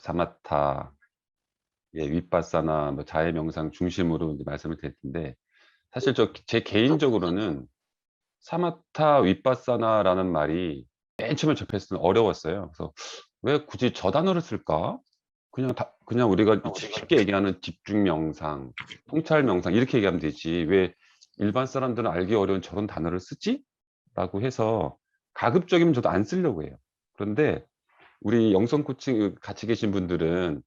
사마타, 예, 윗바사나 뭐 자해 명상 중심으로 이제 말씀을 드렸는데 사실 저 제 개인적으로는 사마타 윗바사나라는 말이 맨 처음에 접했을 때 어려웠어요. 그래서 왜 굳이 저 단어를 쓸까? 그냥 다, 그냥 우리가 쉽게 얘기하는 집중 명상, 통찰 명상 이렇게 얘기하면 되지. 왜 일반 사람들은 알기 어려운 저런 단어를 쓰지? 라고 해서 가급적이면 저도 안 쓰려고 해요. 그런데 우리 영성 코칭 같이 계신 분들은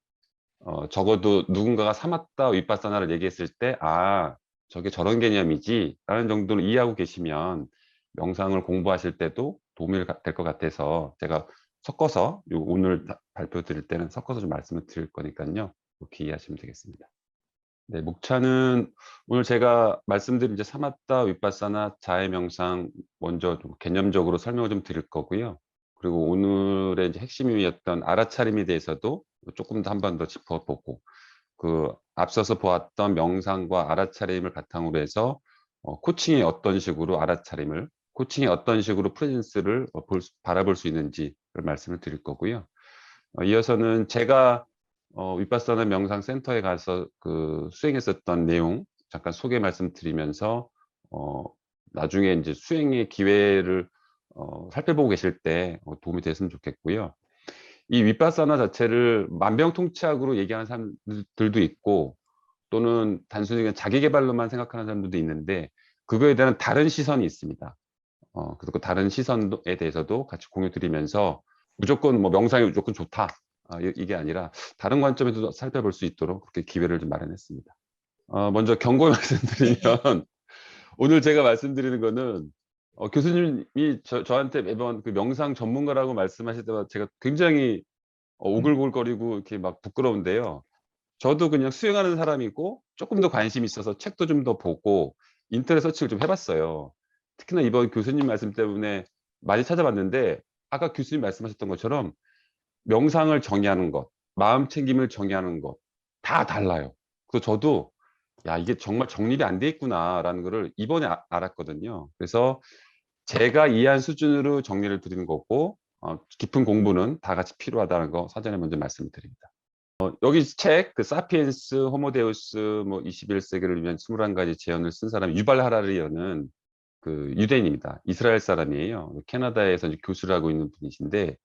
어, 적어도 누군가가 사마타 윗바사나를 얘기했을 때, 아, 저게 저런 개념이지, 라는 정도로 이해하고 계시면 명상을 공부하실 때도 도움이 될 것 같아서 제가 섞어서 요 오늘 다- 발표 드릴 때는 섞어서 좀 말씀을 드릴 거니까요. 그렇게 이해하시면 되겠습니다. 네, 목차는 오늘 제가 말씀드린 이제 사마타 윗바사나 자해 명상 먼저 좀 개념적으로 설명을 좀 드릴 거고요. 그리고 오늘의 핵심이었던 알아차림에 대해서도 조금 더 한 번 더 짚어보고 그 앞서서 보았던 명상과 알아차림을 바탕으로 해서 어, 코칭이 어떤 식으로 알아차림을 코칭이 어떤 식으로 프레젠스를 어, 볼 수- 바라볼 수 있는지를 말씀을 드릴 거고요. 어, 이어서는 제가 어, 윗바사나 명상 센터에 가서 그 수행했었던 내용 잠깐 소개 말씀드리면서 어, 나중에 이제 수행의 기회를 어, 살펴보고 계실 때 어, 도움이 됐으면 좋겠고요. 이 윗바사나 자체를 만병통치약으로 얘기하는 사람들도 있고 또는 단순히 그냥 자기 개발로만 생각하는 사람들도 있는데 그거에 대한 다른 시선이 있습니다. 어, 그리고 다른 시선에 대해서도 같이 공유 드리면서 무조건 뭐 명상이 무조건 좋다. 아, 이- 이게 아니라 다른 관점에도 살펴볼 수 있도록 그렇게 기회를 좀 마련했습니다. 어, 먼저 경고 말씀드리면 오늘 제가 말씀드리는 거는 어, 교수님이 저, 저한테 매번 그 명상 전문가라고 말씀하실 때마다 제가 굉장히 어, 오글오글거리고 이렇게 막 부끄러운데요. 저도 그냥 수행하는 사람이고 조금 더 관심 이 있어서 책도 좀 더 보고 인터넷 서치를 좀 해봤어요. 특히나 이번 교수님 말씀 때문에 많이 찾아봤는데 아까 교수님 말씀하셨던 것처럼 명상을 정의하는 것, 마음 챙김을 정의하는 것 다 달라요. 그래서 저도 야 이게 정말 정립이 안 돼 있구나라는 거를 이번에 아- 알았거든요. 그래서 제가 이해한 수준으로 정리를 드리는 거고 어, 깊은 공부는 다 같이 필요하다는 거 사전에 먼저 말씀드립니다. 어, 여기 책, 그 사피엔스, 호모데우스, 뭐 21세기를 위한 21가지 재현을 쓴 사람이 유발 하라리어는 그 유대인입니다. 이스라엘 사람이에요. 캐나다에서 교수를 하고 있는 분이신데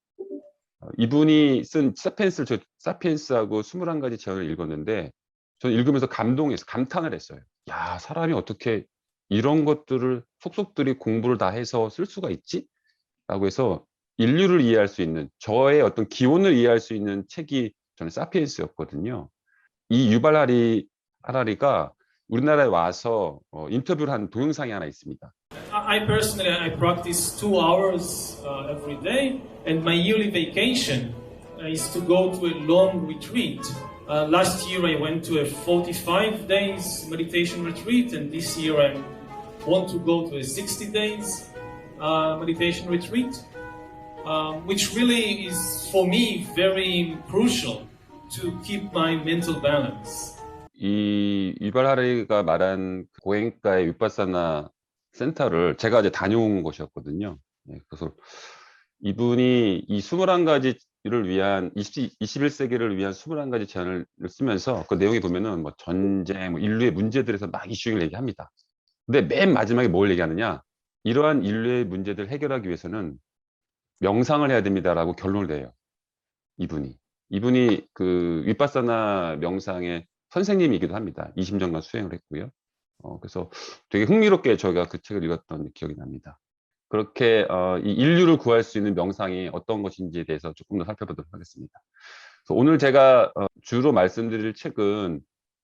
어, 이분이 쓴 사피엔스를 저 사피엔스하고 21가지 재현을 읽었는데 저는 읽으면서 감동해서 감탄을 했어요. 야, 사람이 어떻게 이런 것들을 속속들이 공부를 다 해서 쓸 수가 있지? 라고 해서 인류를 이해할 수 있는 저의 어떤 기원을 이해할 수 있는 책이 저는 사피엔스였거든요. 이 유발 하라리가 우리나라에 와서 어, 인터뷰를 한 동영상이 하나 있습니다. I personally I practice two hours uh, every day, and my yearly vacation uh, is to go to a long retreat. Uh, last year I went to a 45 days meditation retreat, and this year I want to go to a 60 days uh, meditation retreat, um, which really is for me very crucial to keep my mental balance. 이 유발 하라리가 말한 그 고행가의 윗바사나 센터를 제가 이제 다녀온 곳이었거든요. 예, 그래서 이분이 이 21가지를 위한 20, 21세기를 위한 21가지 제안을 쓰면서 그 내용에 보면은 뭐 전쟁, 뭐 인류의 문제들에서 막 이슈를 얘기합니다. 근데 맨 마지막에 뭘 얘기하느냐? 이러한 인류의 문제들을 해결하기 위해서는 명상을 해야 됩니다라고 결론을 내요. 이분이. 이분이 그 윗바사나 명상의 선생님이기도 합니다. 20년간 수행을 했고요. 어, 그래서 되게 흥미롭게 저희가 그 책을 읽었던 기억이 납니다. 그렇게 어, 이 인류를 구할 수 있는 명상이 어떤 것인지에 대해서 조금 더 살펴보도록 하겠습니다. 오늘 제가 어, 주로 말씀드릴 책은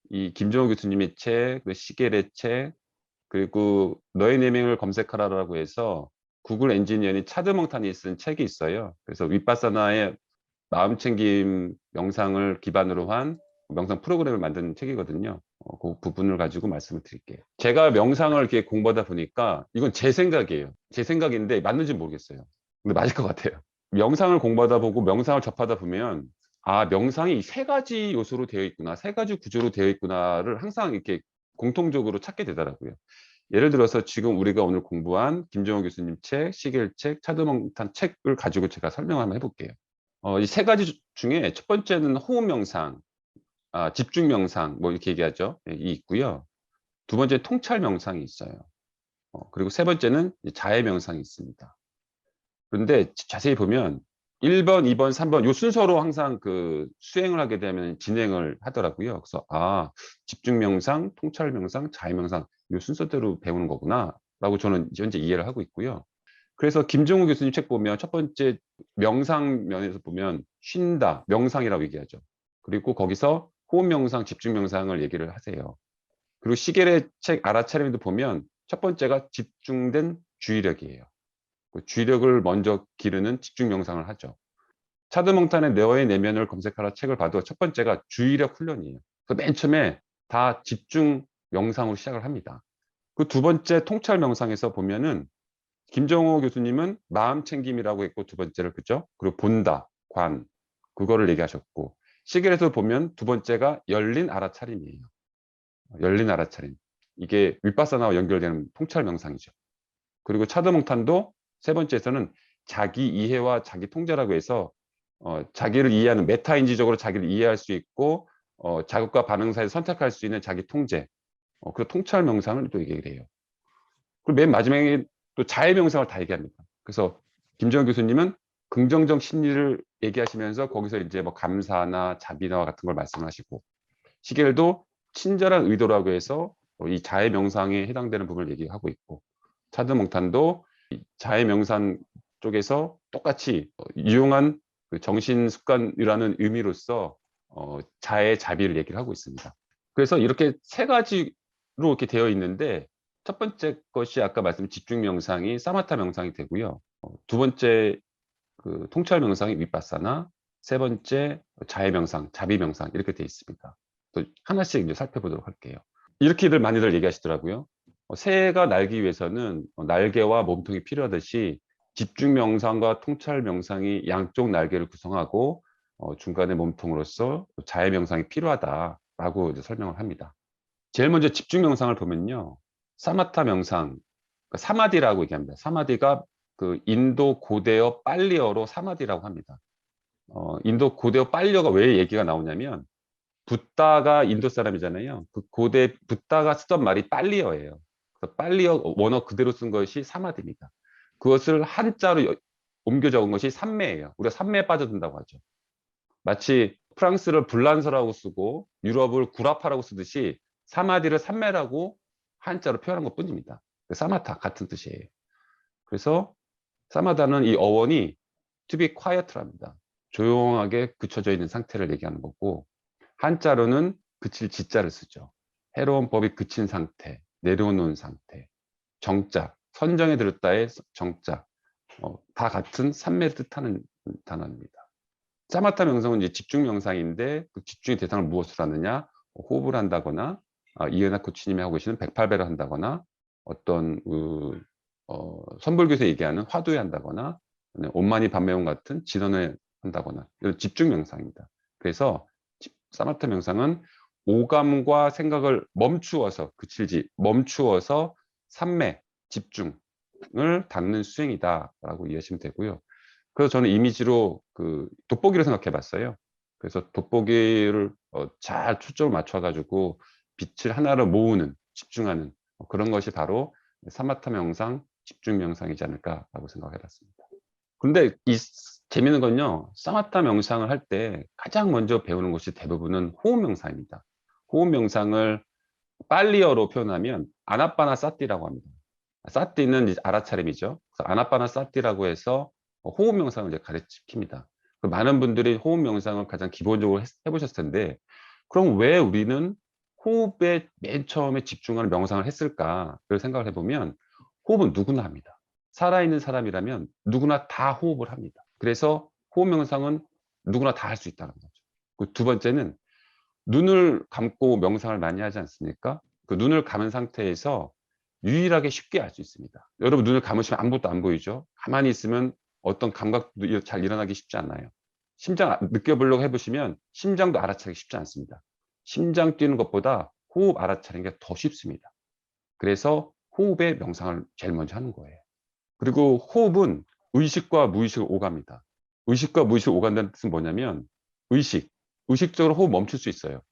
이 김정호 교수님의 책, 그 시겔의 책, 그리고 너의 내명을 검색하라라고 해서 구글 엔지니어인 차드몽탄이 쓴 책이 있어요. 그래서 윗바사나의 마음 챙김 명상을 기반으로 한 명상 프로그램을 만든 책이거든요. 어, 그 부분을 가지고 말씀을 드릴게요. 제가 명상을 이렇게 공부하다 보니까 이건 제 생각이에요. 제 생각인데 맞는지 모르겠어요. 근데 맞을 것 같아요. 명상을 공부하다 보고 명상을 접하다 보면 아 명상이 세 가지 요소로 되어 있구나, 세 가지 구조로 되어 있구나를 항상 이렇게 공통적으로 찾게 되더라고요. 예를 들어서 지금 우리가 오늘 공부한 김정호 교수님 책, 시겔 책, 차드몽탄 책을 가지고 제가 설명을 한번 해볼게요. 어, 이 세 가지 주- 중에 첫 번째는 호흡 명상, 아, 집중 명상, 뭐 이렇게 얘기하죠. 예, 이 있고요. 두 번째 통찰 명상이 있어요. 어, 그리고 세 번째는 자해 명상이 있습니다. 그런데 자- 자세히 보면 1번, 2번, 3번 요 순서로 항상 그 수행을 하게 되면 진행을 하더라고요. 그래서 아, 집중 명상, 통찰 명상, 자해 명상 요 순서대로 배우는 거구나라고 저는 현재 이해를 하고 있고요. 그래서 김정우 교수님 책 보면 첫 번째 명상 면에서 보면 쉰다, 명상이라고 얘기하죠. 그리고 거기서 호흡 명상, 집중 명상을 얘기를 하세요. 그리고 시겔의 책 알아차림도 보면 첫 번째가 집중된 주의력이에요. 그 주의력을 먼저 기르는 집중 명상을 하죠. 차드몽탄의 너의 내면을 검색하라 책을 봐도 첫 번째가 주의력 훈련이에요. 그래서 맨 처음에 다 집중 명상으로 시작을 합니다. 그 두 번째 통찰 명상에서 보면은 김정호 교수님은 마음 챙김이라고 했고 두 번째를 그죠? 그리고 본다, 관 그거를 얘기하셨고 시겔에서 보면 두 번째가 열린 알아차림이에요. 열린 알아차림. 이게 윗바사나와 연결되는 통찰 명상이죠. 그리고 차드몽탄도 세 번째에서는 자기 이해와 자기 통제라고 해서 어, 자기를 이해하는 메타 인지적으로 자기를 이해할 수 있고 어, 자극과 반응 사이 선택할 수 있는 자기 통제. 어, 그 통찰 명상을 또 얘기를 해요. 그리고 맨 마지막에 또 자해 명상을 다 얘기합니다. 그래서 김정은 교수님은 긍정적 심리를 얘기하시면서 거기서 이제 뭐 감사나 자비나 같은 걸 말씀하시고 시겔도 친절한 의도라고 해서 어, 이 자해 명상에 해당되는 부분을 얘기하고 있고 차드 몽탄도 이 자해 명상 쪽에서 똑같이 어, 유용한 그 정신 습관이라는 의미로서 어, 자해 자비를 얘기를 하고 있습니다. 그래서 이렇게 세 가지로 이렇게 되어 있는데 첫 번째 것이 아까 말씀 집중 명상이 사마타 명상이 되고요. 어, 두 번째 그 통찰 명상이 윗바사나, 세 번째 자해 명상, 자비 명상 이렇게 되어 있습니다. 또 하나씩 이제 살펴보도록 할게요. 이렇게들 많이들 얘기하시더라고요. 어, 새가 날기 위해서는 어, 날개와 몸통이 필요하듯이 집중 명상과 통찰 명상이 양쪽 날개를 구성하고 어, 중간에 몸통으로서 자해 명상이 필요하다라고 설명을 합니다. 제일 먼저 집중 명상을 보면요. 사마타 명상, 그러니까 사마디라고 얘기합니다. 사마디가 그 인도 고대어 빨리어로 사마디라고 합니다. 어, 인도 고대어 빨리어가 왜 얘기가 나오냐면 붓다가 인도 사람이잖아요. 그 고대 붓다가 쓰던 말이 빨리어예요. 그래서 빨리어 원어 그대로 쓴 것이 사마디입니다. 그것을 한자로 여- 옮겨 적은 것이 삼매예요. 우리가 삼매에 빠져든다고 하죠. 마치 프랑스를 불란서라고 쓰고 유럽을 구라파라고 쓰듯이 사마디를 삼매라고 한자로 표현한 것 뿐입니다. 그 사마타 같은 뜻이에요. 그래서 사마다는 이 어원이 to be quiet랍니다. 조용하게 그쳐져 있는 상태를 얘기하는 거고 한자로는 그칠 지자를 쓰죠. 해로운 법이 그친 상태, 내려놓은 상태, 정자, 선정에 들었다의 정자, 어, 다 같은 삼매를 뜻하는 단어입니다. 사마타 명상은 이제 집중 명상인데 그 집중의 대상을 무엇으로 하느냐? 호흡을 한다거나 아, 이은하 코치님이 하고 계시는 108배를 한다거나 어떤 그, 어, 선불교에서 얘기하는 화두에 한다거나 네, 온만이 밤매운 같은 진원을 한다거나 이런 집중 명상입니다. 그래서 집- 사마타 명상은 오감과 생각을 멈추어서 그칠지 멈추어서 삼매 집중을 닦는 수행이다라고 이해하시면 되고요. 그래서 저는 이미지로 그 돋보기를 생각해 봤어요. 그래서 돋보기를 어, 잘 초점을 맞춰 가지고 빛을 하나로 모으는 집중하는 어, 그런 것이 바로 사마타 명상 집중 명상이지 않을까라고 생각해 봤습니다. 근데 이 스- 재미있는 건요. 사마타 명상을 할 때 가장 먼저 배우는 것이 대부분은 호흡 명상입니다. 호흡 명상을 빨리어로 표현하면 아나빠나 사띠라고 합니다. 사띠는 알아차림이죠. 아나빠나 사띠라고 해서 호흡 명상을 이제 가르칩니다. 그 많은 분들이 호흡 명상을 가장 기본적으로 했- 해보셨을 텐데, 그럼 왜 우리는 호흡에 맨 처음에 집중하는 명상을 했을까? 를 생각을 해보면, 호흡은 누구나 합니다. 살아있는 사람이라면 누구나 다 호흡을 합니다. 그래서 호흡 명상은 누구나 다 할 수 있다는 거죠. 그 두 번째는 눈을 감고 명상을 많이 하지 않습니까? 그 눈을 감은 상태에서 유일하게 쉽게 알 수 있습니다. 여러분 눈을 감으시면 아무것도 안 보이죠? 가만히 있으면 어떤 감각도 일- 잘 일어나기 쉽지 않아요. 심장 아- 느껴보려고 해보시면 심장도 알아차리기 쉽지 않습니다. 심장 뛰는 것보다 호흡 알아차리는 게 더 쉽습니다. 그래서 호흡의 명상을 제일 먼저 하는 거예요. 그리고 호흡은 의식과 무의식을 오갑니다. 의식과 무의식 오간다는 뜻은 뭐냐면 의식, 의식적으로 호흡 멈출 수 있어요.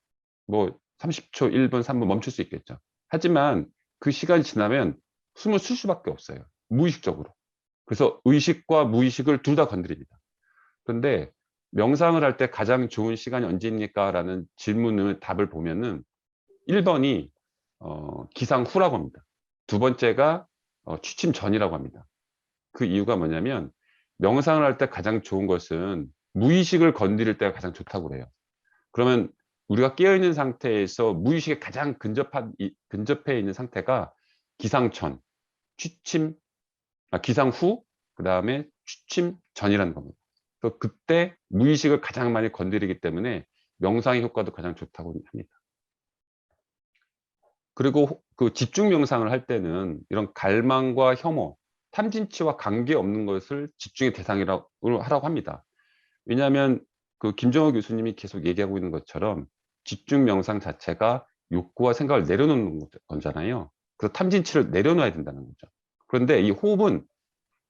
뭐 30초, 1분, 3분 멈출 수 있겠죠. 하지만 그 시간이 지나면 숨을 쉴 수밖에 없어요. 무의식적으로. 그래서 의식과 무의식을 둘 다 건드립니다. 그런데 명상을 할 때 가장 좋은 시간이 언제입니까? 라는 질문을 답을 보면은 1번이 어, 기상 후라고 합니다. 두 번째가 어, 취침 전이라고 합니다. 그 이유가 뭐냐면 명상을 할 때 가장 좋은 것은 무의식을 건드릴 때가 가장 좋다고 그래요. 그러면 우리가 깨어있는 상태에서 무의식에 가장 근접한, 이- 근접해 있는 상태가 기상천, 취침, 아, 기상 후, 그 다음에 취침 전이라는 겁니다. 그래서 그때 무의식을 가장 많이 건드리기 때문에 명상의 효과도 가장 좋다고 합니다. 그리고 호- 그 집중 명상을 할 때는 이런 갈망과 혐오, 탐진치와 관계없는 것을 집중의 대상이라고 하라고 합니다. 왜냐하면 그 김정호 교수님이 계속 얘기하고 있는 것처럼 집중 명상 자체가 욕구와 생각을 내려놓는 거- 거잖아요. 그래서 탐진치를 내려놔야 된다는 거죠. 그런데 이 호흡은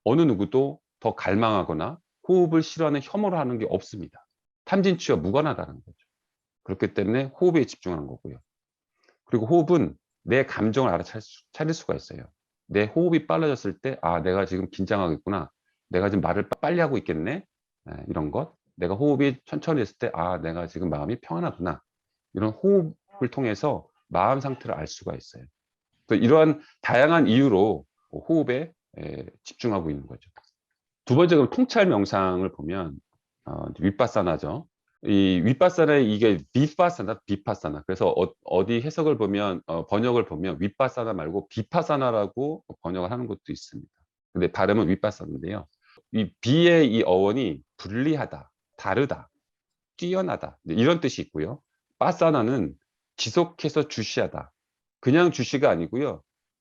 어느 누구도 더 갈망하거나 호흡을 싫어하는 혐오를 하는 게 없습니다. 탐진치와 무관하다는 거죠. 그렇기 때문에 호흡에 집중하는 거고요. 그리고 호흡은 내 감정을 알아차릴 수가 있어요. 내 호흡이 빨라졌을 때, 아, 내가 지금 긴장하고 있구나. 내가 지금 말을 빠- 빨리 하고 있겠네. 예, 이런 것. 내가 호흡이 천천히 했을 때, 아, 내가 지금 마음이 평안하구나. 이런 호흡을 통해서 마음 상태를 알 수가 있어요. 또 이러한 다양한 이유로 호흡에 에, 집중하고 있는 거죠. 두 번째, 그럼 통찰 명상을 보면, 어, 윗바사나죠. 이 윗바사나의 이게 비파사나, 비파사나. 그래서 어, 디 해석을 보면, 어, 번역을 보면 윗바사나 말고 비파사나라고 번역을 하는 것도 있습니다. 근데 발음은 윗바사나인데요. 이 비의 이 어원이 분리하다, 다르다, 뛰어나다 네, 이런 뜻이 있고요. 빠사나는 지속해서 주시하다. 그냥 주시가 아니고요.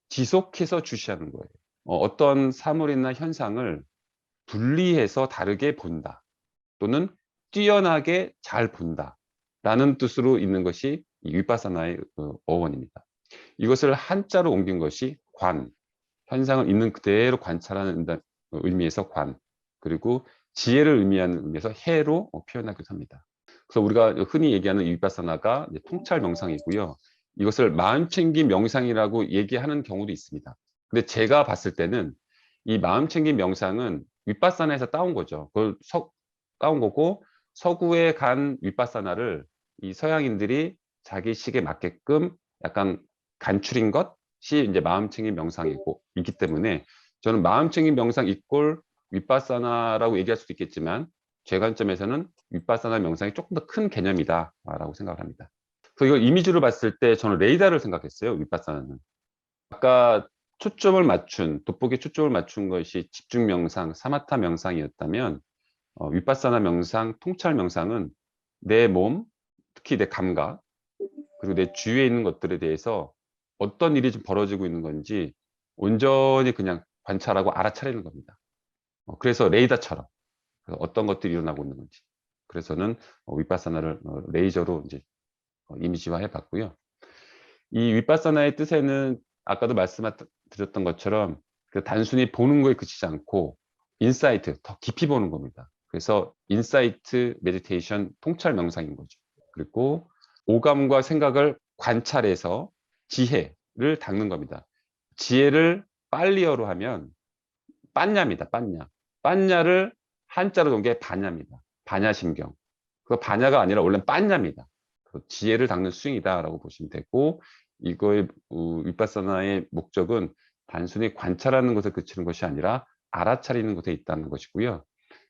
지속해서 주시하는 거예요. 어, 떤 사물이나 현상을 분리해서 다르게 본다. 또는 뛰어나게 잘 본다. 라는 뜻으로 있는 것이 이 윗바사나의 그 어원입니다. 이것을 한자로 옮긴 것이 관, 현상을 있는 그대로 관찰하는 어, 의미에서 관, 그리고 지혜를 의미하는 의미에서 해로 어, 표현하기도 합니다. 그래서 우리가 흔히 얘기하는 이제 통찰 명상이고요. 이것을 마음 챙김 명상이라고 얘기하는 경우도 있습니다. 근데 제가 봤을 때는 이 마음 챙김 명상은 윗바사나에서 따온 거죠. 그걸 서, 따온 거고 서구에 간 윗바사나를 이 서양인들이 자기식에 맞게끔 약간 간추린 것이 이제 마음챙김 명상이고 있기 때문에 저는 마음챙김 명상 이꼴 윗바사나라고 얘기할 수도 있겠지만 제 관점에서는 윗바사나 명상이 조금 더 큰 개념이다라고 생각을 합니다. 그래서 이걸 이미지로 봤을 때 저는 레이더를 생각했어요. 윗바사나는. 아까 초점을 맞춘 돋보기 초점을 맞춘 것이 집중 명상, 사마타 명상이었다면 어, 윗바사나 명상, 통찰 명상은 내 몸, 특히 내 감각, 그리고 내 주위에 있는 것들에 대해서 어떤 일이 좀 벌어지고 있는 건지 온전히 그냥 관찰하고 알아차리는 겁니다. 어, 그래서 레이더처럼 어떤 것들이 일어나고 있는 건지. 그래서는 어, 윗바사나를 어, 레이저로 이제 어, 이미지화 해 봤고요. 이 윗바사나의 뜻에는 아까도 말씀드렸던 것처럼 그 단순히 보는 거에 그치지 않고 인사이트, 더 깊이 보는 겁니다. 그래서 인사이트 메디테이션 통찰 명상인 거죠. 그리고 오감과 생각을 관찰해서 지혜를 닦는 겁니다. 지혜를 빨리어로 하면 빤냐입니다. 빤냐. 빤냐를 한자로 놓은 게 반야입니다. 반야심경. 그 반야가 아니라 원래는 빤냐입니다. 그 지혜를 닦는 수행이다라고 보시면 되고 이거의 윗바사나의 목적은 단순히 관찰하는 것에 그치는 것이 아니라 알아차리는 것에 있다는 것이고요.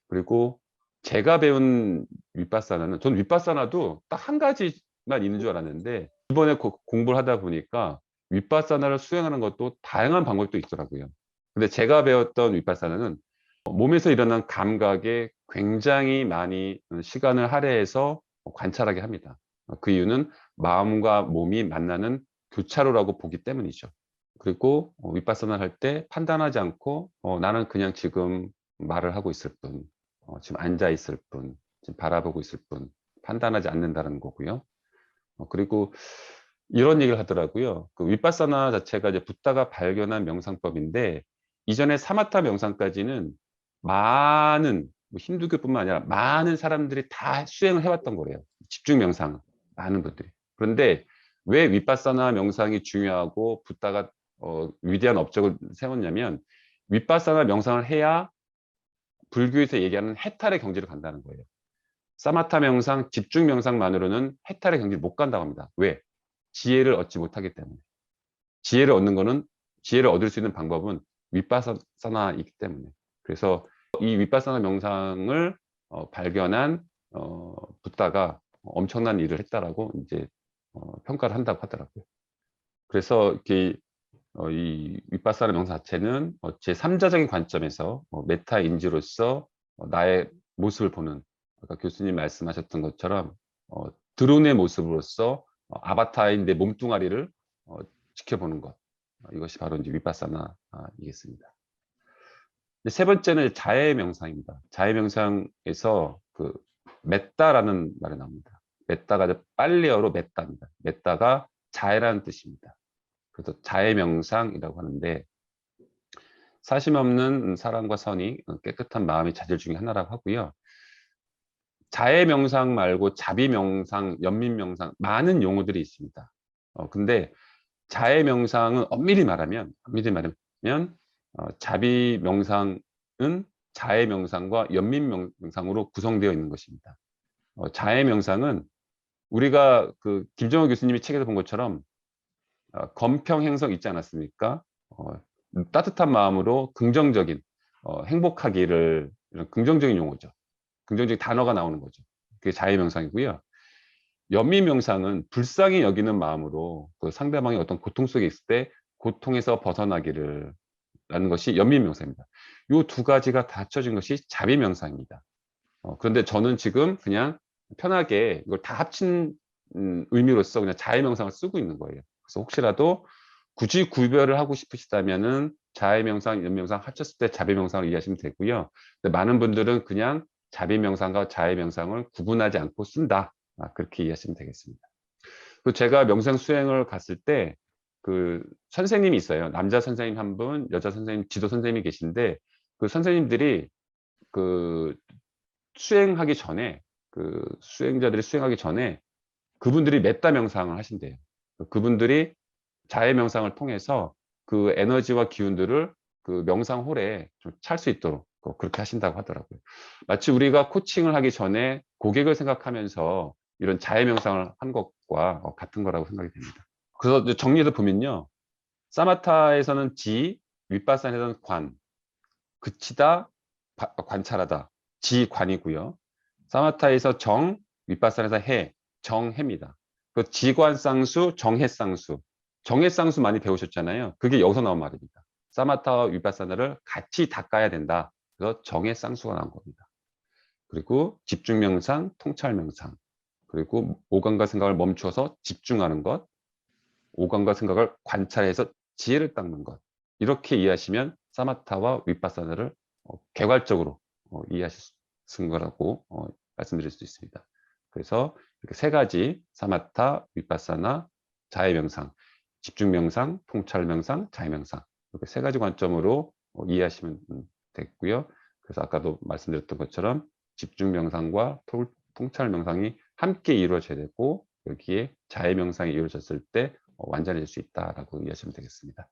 그리고 제가 배운 윗바사나는 전 윗바사나도 딱 한 가지만 있는 줄 알았는데 이번에 고, 공부를 하다 보니까 윗바사나를 수행하는 것도 다양한 방법도 있더라고요. 근데 제가 배웠던 윗바사나는 몸에서 일어난 감각에 굉장히 많이 시간을 할애해서 관찰하게 합니다. 그 이유는 마음과 몸이 만나는 교차로라고 보기 때문이죠. 그리고 윗바사나를 할 때 판단하지 않고 어, 나는 그냥 지금 말을 하고 있을 뿐, 어, 지금 앉아 있을 뿐, 지금 바라보고 있을 뿐, 판단하지 않는다는 거고요. 어, 그리고 이런 얘기를 하더라고요. 그 윗바사나 자체가 이제 붓다가 발견한 명상법인데 이전에 사마타 명상까지는 많은 뭐 힌두교뿐만 아니라 많은 사람들이 다 수행을 해왔던 거래요. 집중 명상 많은 분들이. 그런데 왜 윗바사나 명상이 중요하고 붓다가 어, 위대한 업적을 세웠냐면 윗바사나 명상을 해야 불교에서 얘기하는 해탈의 경지를 간다는 거예요. 사마타 명상, 집중 명상만으로는 해탈의 경지를 못 간다고 합니다. 왜? 지혜를 얻지 못하기 때문에. 지혜를 얻는 거는 지혜를 얻을 수 있는 방법은 윗바사나이기 때문에. 그래서 이 윗바사나 명상을 어, 발견한 어, 붓다가 엄청난 일을 했다라고 이제 어, 평가를 한다고 하더라고요. 그래서 이렇게 어, 이 윗바사나 명상 자체는 어, 제 3자적인 관점에서 어, 메타 인지로서 어, 나의 모습을 보는 아까 교수님 말씀하셨던 것처럼 어, 드론의 모습으로서 어, 아바타인 내 몸뚱아리를 어, 지켜보는 것 어, 이것이 바로 이제 윗바사나이겠습니다. 이제 세 번째는 자해 명상입니다. 자해 명상에서 그 맺다라는 말이 나옵니다. 맺다가 빨리어로 맺다입니다. 맺다가 자해라는 뜻입니다. 그래서 자해 명상이라고 하는데 사심 없는 사랑과 선이 깨끗한 마음이 자질 중에 하나라고 하고요. 자해 명상 말고 자비 명상, 연민 명상 많은 용어들이 있습니다. 어, 근데 자해 명상은 엄밀히 말하면 엄밀히 말하면 어, 자비 명상은 자해 명상과 연민 명상으로 구성되어 있는 것입니다. 어, 자해 명상은 우리가 그 김정호 교수님이 책에서 본 것처럼 어, 검평 행성 있지 않았습니까? 어, 따뜻한 마음으로 긍정적인 어, 행복하기를 이런 긍정적인 용어죠. 긍정적인 단어가 나오는 거죠. 그게 자해 명상이고요. 연민 명상은 불쌍히 여기는 마음으로 그 상대방이 어떤 고통 속에 있을 때 고통에서 벗어나기를 라는 것이 연민 명상입니다. 이 두 가지가 다 합쳐진 것이 자비 명상입니다. 어, 그런데 저는 지금 그냥 편하게 이걸 다 합친 음, 의미로서 그냥 자해 명상을 쓰고 있는 거예요. 그래서 혹시라도 굳이 구별을 하고 싶으시다면은 자해 명상, 연민 명상 합쳤을 때 자비 명상을 이해하시면 되고요. 많은 분들은 그냥 자비 명상과 자해 명상을 구분하지 않고 쓴다. 아, 그렇게 이해하시면 되겠습니다. 그 제가 명상 수행을 갔을 때 그 선생님이 있어요. 남자 선생님 한 분, 여자 선생님, 지도 선생님이 계신데 그 선생님들이 그 수행하기 전에 그 수행자들이 수행하기 전에 그분들이 메타 명상을 하신대요. 그분들이 자해 명상을 통해서 그 에너지와 기운들을 그 명상홀에 좀 찰 수 있도록 그렇게 하신다고 하더라고요. 마치 우리가 코칭을 하기 전에 고객을 생각하면서 이런 자해 명상을 한 것과 같은 거라고 생각이 됩니다. 그래서 정리해서 보면요. 사마타에서는 지, 윗바산에서는 관, 그치다, 관찰하다, 지관이고요. 사마타에서 정, 윗바산에서 해, 정해입니다. 그 지관쌍수, 정해쌍수. 정해쌍수 많이 배우셨잖아요. 그게 여기서 나온 말입니다. 사마타와 윗바사나를 같이 닦아야 된다. 그래서 정해쌍수가 나온 겁니다. 그리고 집중명상, 통찰명상. 그리고 오감과 생각을 멈추어서 집중하는 것. 오감과 생각을 관찰해서 지혜를 닦는 것. 이렇게 이해하시면 사마타와 윗바사나를 어, 개괄적으로 어, 이해하실 수 있는 거라고 어, 말씀드릴 수 있습니다. 그래서 이렇게 세 가지 사마타, 윗바사나, 자해 명상, 집중 명상, 통찰 명상, 자해 명상 이렇게 세 가지 관점으로 어, 이해하시면 되겠고요. 그래서 아까도 말씀드렸던 것처럼 집중 명상과 통찰 명상이 함께 이루어져야 되고 여기에 자해 명상이 이루어졌을 때 어, 완전해질 수 있다라고 이해하시면 되겠습니다.